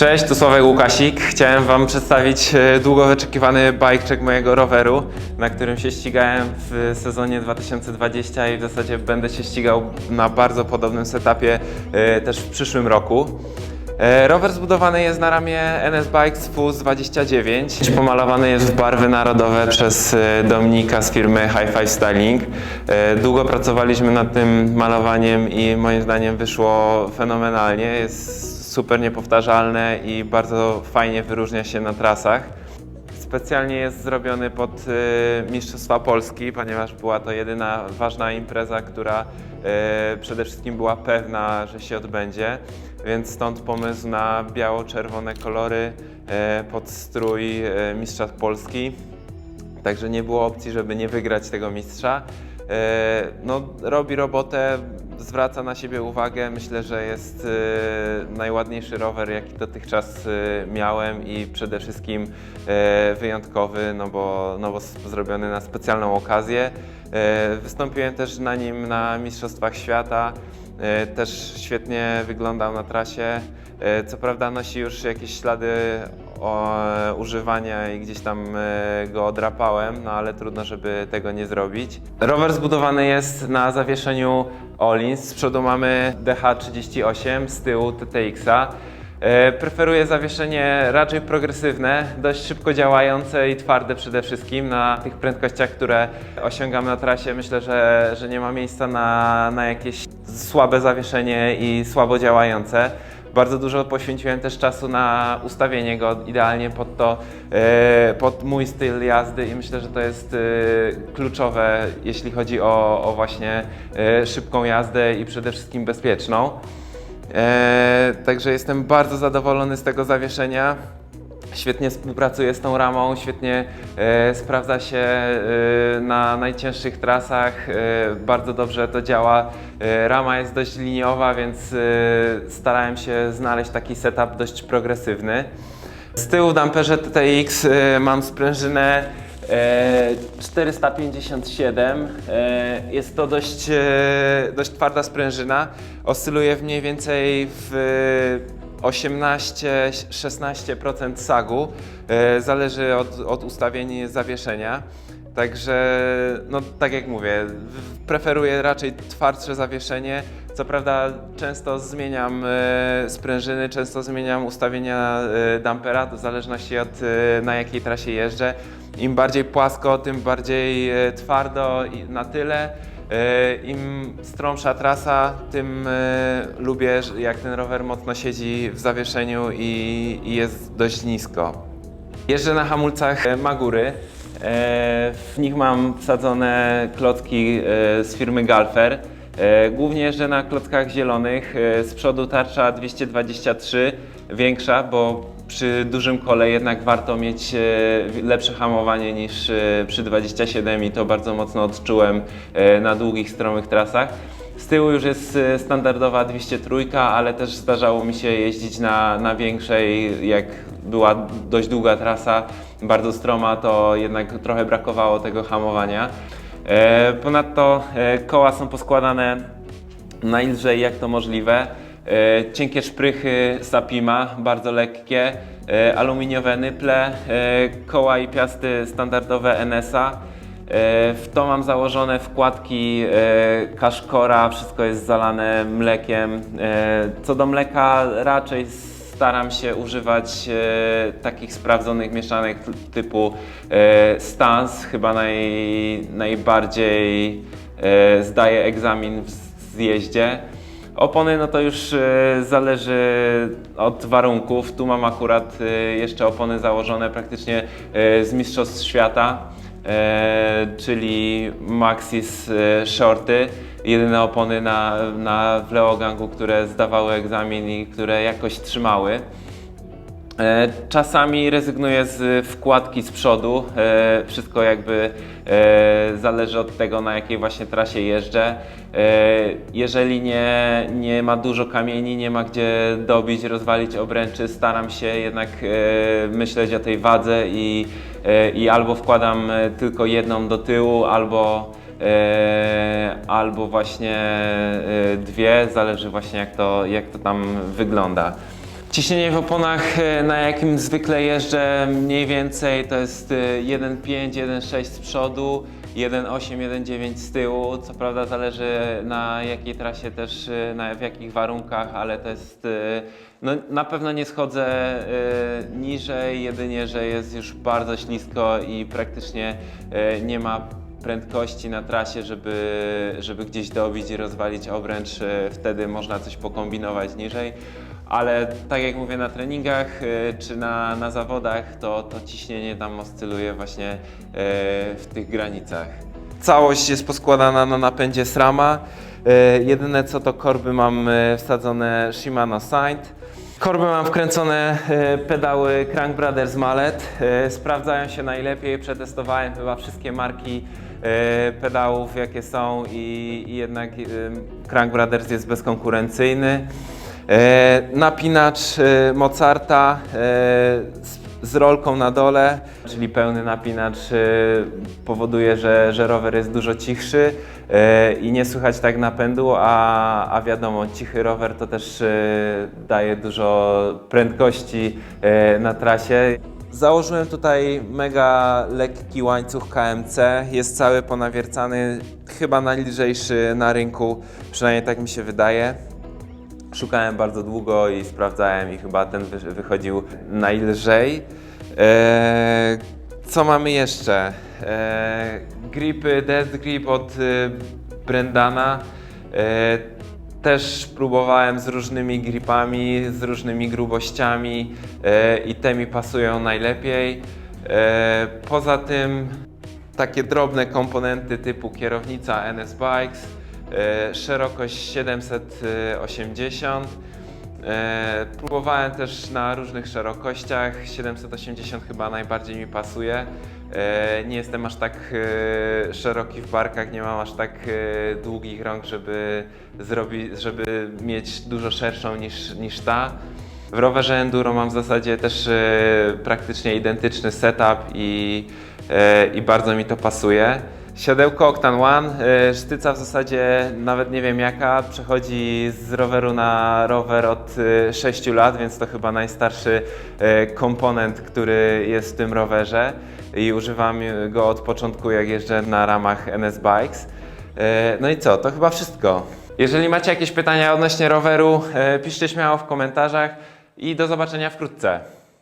Cześć, tu Sławek Łukasik. Chciałem Wam przedstawić e, długo wyczekiwany bike check mojego roweru, na którym się ścigałem w sezonie 2020 i w zasadzie będę się ścigał na bardzo podobnym setupie e, też w przyszłym roku. E, Rower zbudowany jest na ramię NS Bikes FUS 29. Pomalowany jest w barwy narodowe przez Dominika z firmy High Five Styling. Długo pracowaliśmy nad tym malowaniem i moim zdaniem wyszło fenomenalnie. Jest super niepowtarzalne i bardzo fajnie wyróżnia się na trasach. Specjalnie jest zrobiony pod y, Mistrzostwa Polski, ponieważ była to jedyna ważna impreza, która y, przede wszystkim była pewna, że się odbędzie. Więc stąd pomysł na biało-czerwone kolory y, pod strój Mistrza Polski. Także nie było opcji, żeby nie wygrać tego mistrza. E, No, robi robotę, zwraca na siebie uwagę. Myślę, że jest e, najładniejszy rower, jaki dotychczas e, miałem i przede wszystkim wyjątkowy, no bo, no bo zrobiony na specjalną okazję. Wystąpiłem też na nim na Mistrzostwach Świata. Też świetnie wyglądał na trasie. Co prawda nosi już jakieś ślady o, używania i gdzieś tam e, go odrapałem, no ale trudno, żeby tego nie zrobić. Rower zbudowany jest na zawieszeniu Olins. Z przodu mamy DH38, z tyłu TTX-a. E, Preferuję zawieszenie raczej progresywne, dość szybko działające i twarde przede wszystkim na tych prędkościach, które osiągam na trasie. Myślę, że, że nie ma miejsca na, na jakieś słabe zawieszenie i słabo działające. Bardzo dużo poświęciłem też czasu na ustawienie go idealnie pod to, e, pod mój styl jazdy i myślę, że to jest e, kluczowe, jeśli chodzi o, o właśnie e, szybką jazdę i przede wszystkim bezpieczną. Także jestem bardzo zadowolony z tego zawieszenia. Świetnie współpracuje z tą ramą, świetnie e, sprawdza się e, na najcięższych trasach, e, bardzo dobrze to działa. E, rama jest dość liniowa, więc e, starałem się znaleźć taki setup dość progresywny. Z tyłu w damperze TTX e, mam sprężynę 457. E, Jest to dość, e, dość twarda sprężyna. Oscyluje w mniej więcej w 18-16% sagu. E, Zależy od, od ustawień zawieszenia. Także, no tak jak mówię, preferuję raczej twardsze zawieszenie. Co prawda często zmieniam e, sprężyny, często zmieniam ustawienia e, dampera, w zależności od e, na jakiej trasie jeżdżę. Im bardziej płasko, tym bardziej e, twardo i na tyle. E, Im stromsza trasa, tym e, lubię, jak ten rower mocno siedzi w zawieszeniu i, i jest dość nisko. Jeżdżę na hamulcach Magury. W nich mam wsadzone klocki z firmy Galfer. Głównie jeżdżę na klockach zielonych. Z przodu tarcza 223, większa, bo przy dużym kole jednak warto mieć e, lepsze hamowanie niż e, przy 27 i to bardzo mocno odczułem e, na długich, stromych trasach. Z tyłu już jest standardowa 203, ale też zdarzało mi się jeździć na, na większej, jak była dość długa trasa, bardzo stroma, to jednak trochę brakowało tego hamowania. Ponadto koła są poskładane najlżej jak to możliwe. E, Cienkie szprychy Sapima, bardzo lekkie, e, aluminiowe nyple, e, koła i piasty standardowe NS-a. W to mam założone wkładki kaszkora, wszystko jest zalane mlekiem. Co do mleka raczej staram się używać takich sprawdzonych mieszanek typu Stans, chyba naj, najbardziej zdaje egzamin w zjeździe. Opony no to już e, zależy od warunków. Tu mam akurat e, jeszcze opony założone praktycznie e, z Mistrzostw Świata, czyli Maxis Shorty. Jedyne opony na, na Leogangu, które zdawały egzamin i które jakoś trzymały. E, Czasami rezygnuję z wkładki z przodu. E, Wszystko jakby e, zależy od tego, na jakiej właśnie trasie jeżdżę. Jeżeli nie, nie ma dużo kamieni, nie ma gdzie dobić, rozwalić obręczy, staram się jednak myśleć o tej wadze i, i albo wkładam tylko jedną do tyłu, albo albo właśnie dwie, zależy właśnie jak to, jak to tam wygląda. Ciśnienie w oponach, e, na jakim zwykle jeżdżę, mniej więcej to jest e, 1,5, 1,6 z przodu, 1,8, 1,9 z tyłu. Co prawda zależy na jakiej trasie też, e, na, w jakich warunkach, ale to jest. e, No, na pewno nie schodzę e, niżej, jedynie że jest już bardzo ślisko i praktycznie e, nie ma prędkości na trasie, żeby, żeby gdzieś dobić i rozwalić obręcz. E, Wtedy można coś pokombinować niżej. Ale tak jak mówię na treningach e, czy na, na zawodach, to, to ciśnienie tam oscyluje właśnie e, w tych granicach. Całość jest poskładana na napędzie SRAMa. E, Jedyne co to korby mam wsadzone Shimano Saint. Korby mam wkręcone pedały Crank Brothers Mallet. Sprawdzają się najlepiej. Przetestowałem chyba wszystkie marki pedałów jakie są i, jednak e, Crank Brothers jest bezkonkurencyjny. E, napinacz e, Mozarta e, z, rolką na dole, czyli pełny napinacz powoduje, że, że rower jest dużo cichszy i nie słychać tak napędu, a, a wiadomo, cichy rower to też daje dużo prędkości na trasie. Założyłem tutaj mega lekki łańcuch KMC, jest cały ponawiercany, chyba najlżejszy na rynku, przynajmniej tak mi się wydaje. Szukałem bardzo długo i sprawdzałem i chyba ten wy- wychodził najlżej. Eee, co mamy jeszcze? Eee, gripy, Death Grip od y, Brendana. Eee, też próbowałem z różnymi gripami, z różnymi grubościami eee, i te mi pasują najlepiej. Poza tym takie drobne komponenty typu kierownica NS Bikes, e, szerokość 780. E, próbowałem też na różnych szerokościach, 780 chyba najbardziej mi pasuje. E, nie jestem aż tak e, szeroki w barkach, nie mam aż tak e, długich rąk, żeby, zrobić, żeby mieć dużo szerszą niż, niż ta. W rowerze enduro mam w zasadzie też e, praktycznie identyczny setup i, e, i bardzo mi to pasuje. Siodełko Octan One, e, sztyca w zasadzie nawet nie wiem jaka, przechodzi z roweru na rower od e, 6 lat, więc to chyba najstarszy e, komponent, który jest w tym rowerze i używam go od początku jak jeżdżę na ramach NS Bikes. No i co, to chyba wszystko. Jeżeli macie jakieś pytania odnośnie roweru, piszcie śmiało w komentarzach i do zobaczenia wkrótce.